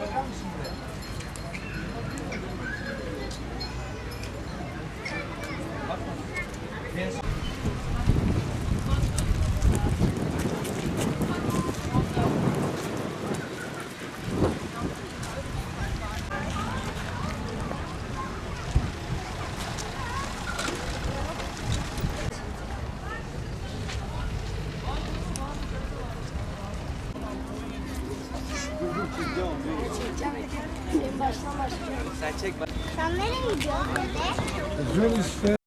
Bakar mısın? Sen çek bak. Sen nereye gidiyorsun dede? Güzel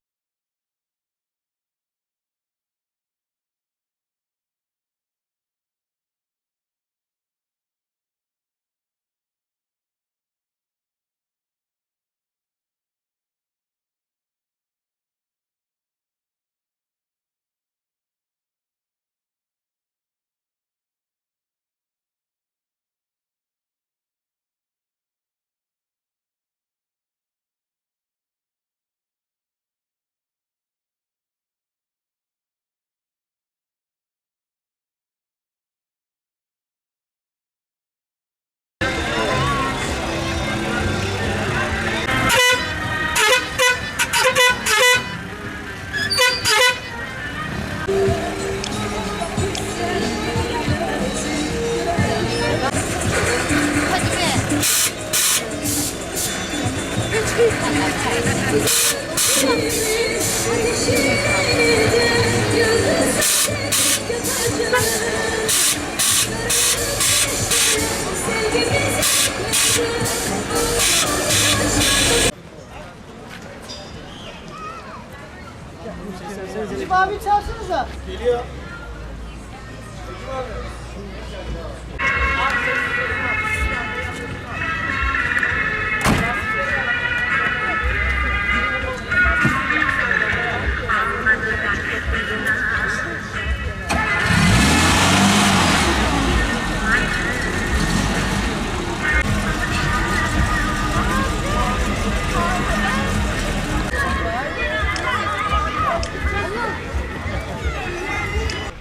işte. Necip abi çağırsanıza.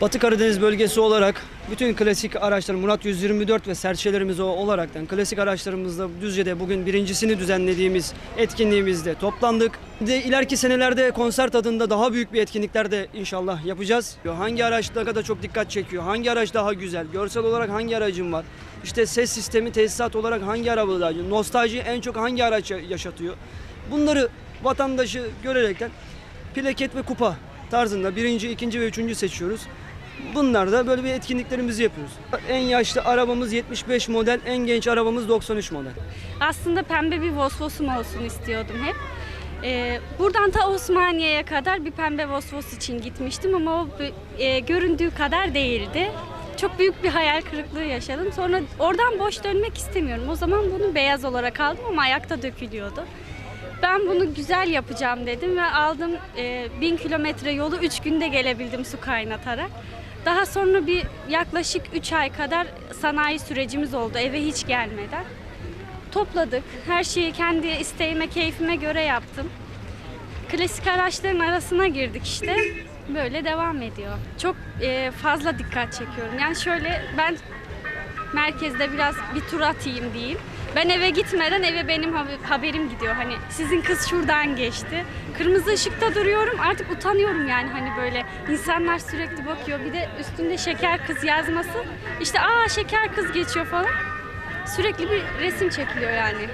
Batı Karadeniz bölgesi olarak bütün klasik araçlar Murat 124 ve serçelerimiz olaraktan klasik araçlarımızda Düzce'de bugün birincisini düzenlediğimiz etkinliğimizde toplandık. De ileriki senelerde konser tadında daha büyük bir etkinlikler de inşallah yapacağız. Hangi araç ne kadar çok dikkat çekiyor? Hangi araç daha güzel? Görsel olarak hangi aracım var? İşte ses sistemi, tesisat olarak hangi araba daha? Nostalji en çok hangi araç ya- yaşatıyor? Bunları vatandaşı görerekten plaket ve kupa tarzında birinci, ikinci ve üçüncü seçiyoruz. Bunlar da böyle bir etkinliklerimizi yapıyoruz. En yaşlı arabamız 75 model, en genç arabamız 93 model. Aslında pembe bir Vosvos'um olsun istiyordum hep. Ee, buradan ta Osmaniye'ye kadar bir pembe Vosvos için gitmiştim ama o e, göründüğü kadar değildi. Çok büyük bir hayal kırıklığı yaşadım. Sonra oradan boş dönmek istemiyorum. O zaman bunu beyaz olarak aldım ama ayakta dökülüyordu. Ben bunu güzel yapacağım dedim ve aldım e, bin kilometre yolu 3 günde gelebildim su kaynatarak. Daha sonra bir yaklaşık 3 ay kadar sanayi sürecimiz oldu eve hiç gelmeden. Topladık. Her şeyi kendi isteğime, keyfime göre yaptım. Klasik araçların arasına girdik işte. Böyle devam ediyor. Çok e, fazla dikkat çekiyorum. Yani şöyle ben merkezde biraz bir tur atayım diyeyim. Ben eve gitmeden eve benim haber- haberim gidiyor. Hani sizin kız şuradan geçti. Kırmızı ışıkta duruyorum. Artık utanıyorum yani hani böyle insanlar sürekli bakıyor. Bir de üstünde şeker kız yazması. İşte aa şeker kız geçiyor falan. Sürekli bir resim çekiliyor yani.